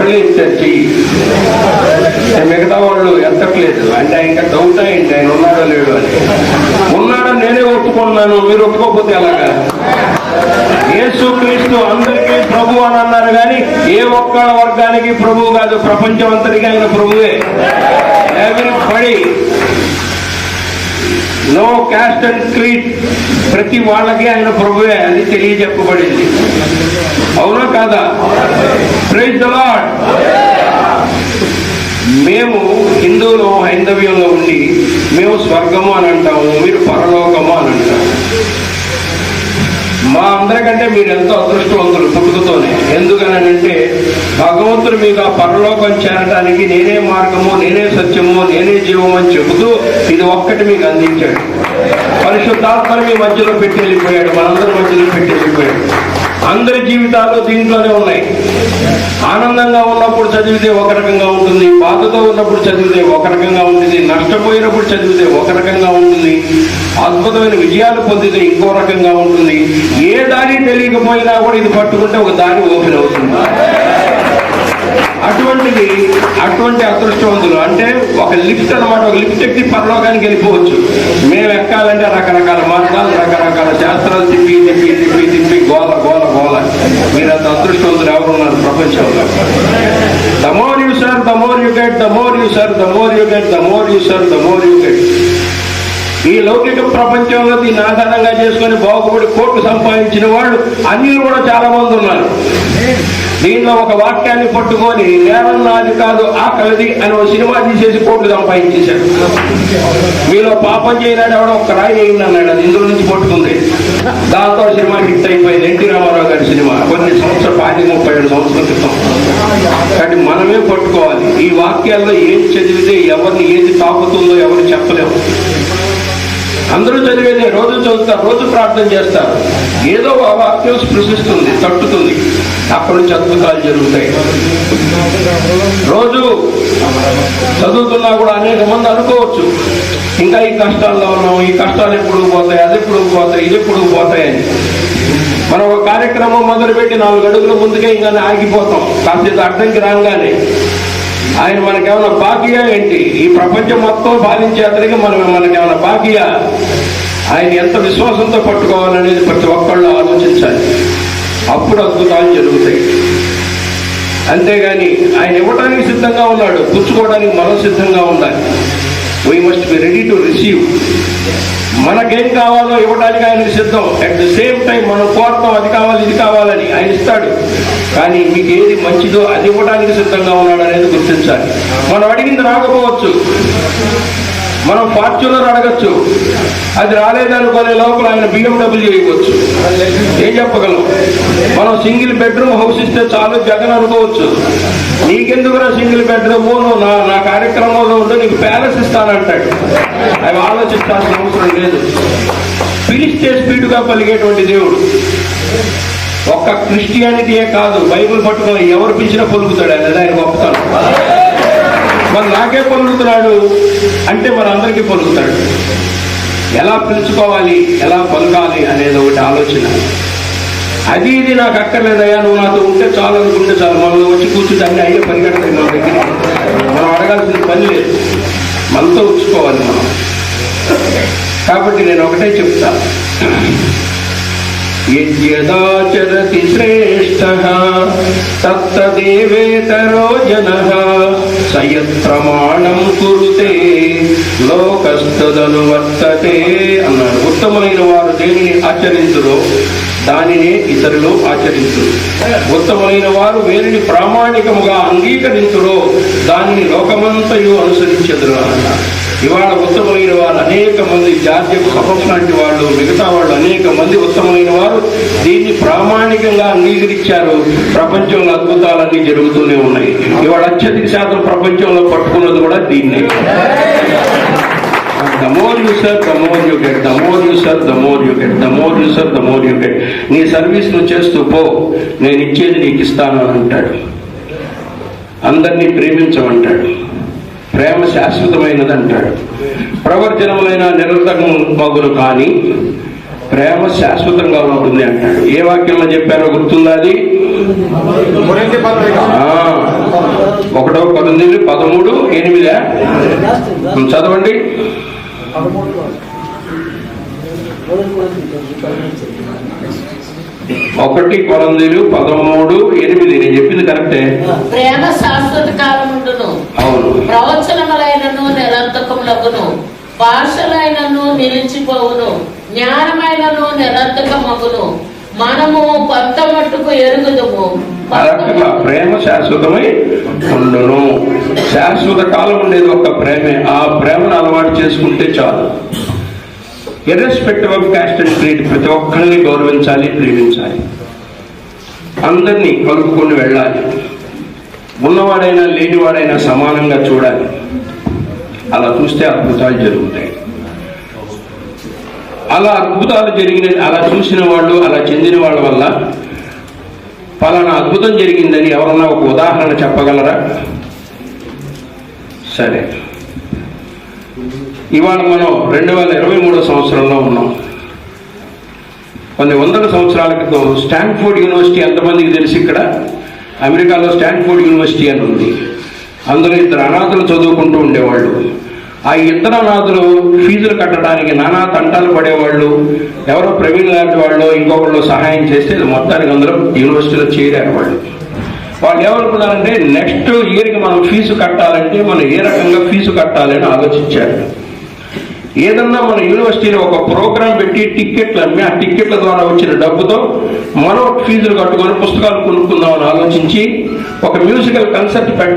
Place ఇచ్చారు చెయ్యి మిగతా వాళ్ళు ఎత్తట్లేదు. అంటే ఇంకా డౌట్ అయింది ఆయన ఉన్నాడో లేడు అని. ఉన్నాడని నేనే ఒప్పుకున్నాను మీరు ఒప్పుకోకపోతే ఎలాగా? యేసు క్రీస్తు అందరికీ ప్రభు అని అన్నారు కానీ ఏ ఒక్క వర్గానికి ప్రభు కాదు ప్రపంచం అంతటికీ ఆయన ప్రభువే. ఎవరి పడి నో క్యాస్ట్ అండ్ క్రీడ్ ప్రతి వాళ్ళకి ఆయన ప్రభువే అని తెలియజెప్పబడింది. అవునా కాదా? ప్రైజ్ ద లార్డ్ మేము హిందువులు హైందవ్యంలో ఉండి మేము స్వర్గము అని అంటాము మీరు పరలోకము అని అంటాము మా అందరికంటే మీరు ఎంతో అదృష్టవంతులు పుట్టుకతోనే ఎందుకనంటే భగవంతుడు మీకు ఆ పరలోకం చేరడానికి నేనే మార్గము నేనే సత్యము నేనే జీవము అని చెబుతూ ఇది ఒక్కటి మీకు అందించాడు. పరిశుద్ధాత్మని మీ మధ్యలో పెట్టి వెళ్ళిపోయాడు మనందరి మధ్యలో పెట్టి వెళ్ళిపోయాడు అందరి జీవితాలు దీంట్లోనే ఉన్నాయి. ఆనందంగా ఉన్నప్పుడు చదివితే ఒక రకంగా ఉంటుంది బాధతో ఉన్నప్పుడు చదివితే ఒక రకంగా ఉంటుంది నష్టపోయినప్పుడు చదివితే ఒక రకంగా ఉంటుంది అద్భుతమైన విజయాలు పొందితే ఇంకో రకంగా ఉంటుంది. ఏ దారి తెలియకపోయినా కూడా ఇది పట్టుకుంటే ఒక దారి ఓపెన్ అవుతుంది. అటువంటిది అటువంటి అదృష్టవంతులు అంటే ఒక లిఫ్ట్ అనమాట ఒక లిఫ్ట్ ఎక్కి పరలోకానికి వెళ్ళిపోవచ్చు. మేము ఎక్కాలంటే రకరకాల మార్గాలు రకరకాల శాస్త్రాలు తిప్పి తిప్పి తిప్పి తిప్పి గోల గోల గోల. మీరు అంత అదృష్టవంతులు ఎవరు ఉన్నారు ప్రపంచంలో? The more you serve the more you get the more you serve the more you get the more you serve the more you get ఈ లౌకిక ప్రపంచంలో దీన్ని ఆధారంగా చేసుకొని బాగుపడి కోట్లు సంపాదించిన వాళ్ళు అన్యులు కూడా చాలా మంది ఉన్నారు. దీనిలో ఒక వాక్యాన్ని పట్టుకొని నేరం నాది కాదు ఆకలిది అని ఒక సినిమా తీసేసి కోట్లు సంపాదించేశాడు. మీలో పాపం చేయనాడు ఎవడో ఒక రాయి వేయండి అన్నాడు. అది ఇందులో నుంచి పట్టుకుంది. దాంతో సినిమా హిట్ అయిపోయింది. ఎన్టీ రామారావు గారి సినిమా. కొన్ని సంవత్సరాలు పాతి ముప్పై ఏడు సంవత్సరాల క్రితం. కాబట్టి మనమే పట్టుకోవాలి. ఈ వాక్యాల్లో ఏం చదివితే ఎవరిని ఏది తాకుతుందో ఎవరు చెప్పలేము. అందరూ చదివేది రోజు చదువుతారు రోజు ప్రార్థన చేస్తారు ఏదో ఆ వాక్యం స్పృశిస్తుంది తట్టుతుంది. అక్కడి నుంచి అద్భుతాలు జరుగుతాయి. రోజు చదువుతున్నా కూడా అనేక మంది అనుకోవచ్చు. ఇంకా ఈ కష్టాల్లో ఉన్నాం ఈ కష్టాలు ఎప్పుడు పోతాయి అది ఎప్పుడు పోతాయి ఇది ఎప్పుడు పోతాయని మనం ఒక కార్యక్రమం మొదలుపెట్టి నాలుగు అడుగుల ముందుకే ఇంకా ఆగిపోతాం. కాస్త అర్థంకి రాగానే. ఆయన మనకేమైనా బాకీయా ఏంటి? ఈ ప్రపంచం మొత్తం పాలించే అతనికి మనం మనకేమైనా బాకీయా? ఆయన ఎంత విశ్వాసంతో పట్టుకోవాలనేది ప్రతి ఒక్కళ్ళు ఆలోచించాలి. అప్పుడు అద్భుతాలు జరుగుతాయి. అంతేగాని ఆయన ఇవ్వడానికి సిద్ధంగా ఉన్నాడు. పుచ్చుకోవడానికి మనం సిద్ధంగా ఉండాలి. We must be ready to receive మనకేం కావాలో ఇవ్వడానికి ఆయన సిద్ధం. అట్ ద సేమ్ టైం మనం కోరుతాం అది కావాలి ఇది కావాలని ఆయన ఇస్తాడు. కానీ మీకు ఏది మంచిదో అది ఇవ్వడానికి సిద్ధంగా ఉన్నాడు అనేది గుర్తించాలి. మనం అడిగింది రాకపోవచ్చు. మనం ఫార్చునర్ అడగచ్చు. అది రాలేదనుకునే లోపల ఆయన బిఎండబ్ల్యూ చేయవచ్చు. ఏం చెప్పగలం? మనం సింగిల్ బెడ్రూమ్ హౌస్ ఇస్తే చాలు జగన్ అనుకోవచ్చు. నీకెందుకురా సింగిల్ బెడ్రూమ్? నువ్వు నా నా కార్యక్రమంలో ఉంటే నీకు ప్యాలెస్ ఇస్తానంటాడు. అవి ఆలోచించాల్సిన అవసరం లేదు. పిలిస్తే స్పీడ్గా పలిగేటువంటి దేవుడు. ఒక్క క్రిస్టియానిటీయే కాదు బైబిల్ పట్టుకొని ఎవరు పిలిచినా పలుకుతాడు ఆయన ఆయన గొప్పతనం. మరి నాకే పలుకుతున్నాడు? అంటే మరి అందరికీ పలుకుతాడు. ఎలా పిలుచుకోవాలి ఎలా పలకాలి అనేది ఒకటి ఆలోచన. అది ఇది నాకు అక్కర్లేదయ్యా నువ్వు నాతో ఉంటే చాలు అనుకుంటే చాలు. మనం వచ్చి కూర్చుంటే అన్ని అయ్యే పరిగెడతాయి మన దగ్గర. మనం అడగాల్సిన పని లేదు. మనతో ఉంచుకోవాలి మనం. కాబట్టి నేను ఒకటే చెప్తా యద్యదాచరతి శ్రేష్ఠ తత్తదేవేతరో జన సయత్ప్రమాణం కురుతే లోకస్తదనువర్తతే అన్నాడు. ఉత్తములైన వారు దేనిని ఆచరించరు దానినే ఇతరులు ఆచరించురు. ఉత్తములైన వారు వేరిని ప్రామాణికముగా అంగీకరించరు దానిని లోకమంతయు అనుసరించదురు అన్న ఇవాళ ఉత్తమమైన వారు అనేక మంది జాతీయ సభం లాంటి వాళ్ళు మిగతా వాళ్ళు అనేక మంది ఉత్తమమైన వారు దీన్ని ప్రామాణికంగా అంగీకరించారు. ప్రపంచంలో అద్భుతాలన్నీ జరుగుతూనే ఉన్నాయి. ఇవాళ అత్యధిక శాతం ప్రపంచంలో పట్టుకున్నది కూడా దీన్నే. The more you serve the more you get the more you serve the more get the more you get నీ సర్వీస్ నువ్వు చేస్తూ పో. నేను ఇచ్చేది నీకు ఇస్తాను అని అంటాడు. అందరినీ ప్రేమించమంటాడు. ప్రేమ శాశ్వతమైనది అంటాడు. ప్రవర్జనములైన నిరంతరం మగులు కానీ ప్రేమ శాశ్వతంగా ఉంటుంది అంటాడు. ఏ వాక్యంలో చెప్పారో గుర్తుందా అది? కొరింథీ పత్రిక. ఆ, ఒకటో కొరింథీయులు పదమూడు ఎనిమిదా? చదవండి. ఒకటి కొరందీలు పదమూడు ఎనిమిది. నేను చెప్పింది కరెక్టే? ప్రేమ శాశ్వత కాలముండును. అవును. ప్రవచనములైనను నిరర్థకములగును. భాషలైనను నిలిచిపోవును. జ్ఞానమైనను నిరర్థకమగును మనము కొత్త మట్టుకు ఎరుగుదము. అలాగా ప్రేమ శాశ్వతమై ఉండును. శాశ్వత కాలం ఉండేది ఒక ప్రేమే. ఆ ప్రేమను అలవాటు చేసుకుంటే చాలు. Irrespective of caste and creed ప్రతి ఒక్కరిని గౌరవించాలి ప్రేమించాలి. అందరినీ కలుపుకొని వెళ్ళాలి. ఉన్నవాడైనా లేనివాడైనా సమానంగా చూడాలి. అలా చూస్తే అద్భుతాలు జరుగుతాయి. అలా అద్భుతాలు జరిగిన అలా చూసిన వాళ్ళు అలా చెందిన వాళ్ళ వల్ల పలానా అద్భుతం జరిగిందని ఎవరన్నా ఒక ఉదాహరణ చెప్పగలరా? సరే. ఇవాళ మనం రెండు వేల ఇరవై మూడో సంవత్సరంలో ఉన్నాం. కొన్ని వందల సంవత్సరాల క్రితం స్టాన్ఫోర్డ్ యూనివర్సిటీ ఎంతమందికి తెలిసి ఇక్కడ? అమెరికాలో స్టాన్ఫోర్డ్ యూనివర్సిటీ అని ఉంది. అందులో ఇద్దరు అనాథలు చదువుకుంటూ ఉండేవాళ్ళు. ఆ ఇద్దరు అనాథులు ఫీజులు కట్టడానికి నానా తంటాలు పడేవాళ్ళు ఎవరో ప్రవీణ్ లాంటి వాళ్ళు ఇంకొకళ్ళు సహాయం చేస్తే మొత్తానికి అందరూ యూనివర్సిటీలో చేరారు వాళ్ళు. వాళ్ళు ఏమనుకున్నారంటే నెక్స్ట్ ఇయర్కి మనం ఫీజు కట్టాలంటే మనం ఏ రకంగా ఫీజు కట్టాలి అని ఆలోచించారు. ఏదన్నా మన యూనివర్సిటీలో ఒక ప్రోగ్రాం పెట్టి టిక్కెట్లు అమ్మి ఆ టిక్కెట్ల ద్వారా వచ్చిన డబ్బుతో మనం ఫీజులు కట్టుకొని పుస్తకాలు కొనుక్కుందామని ఆలోచించి ఒక మ్యూజికల్ కన్సర్ట్ పెట్ట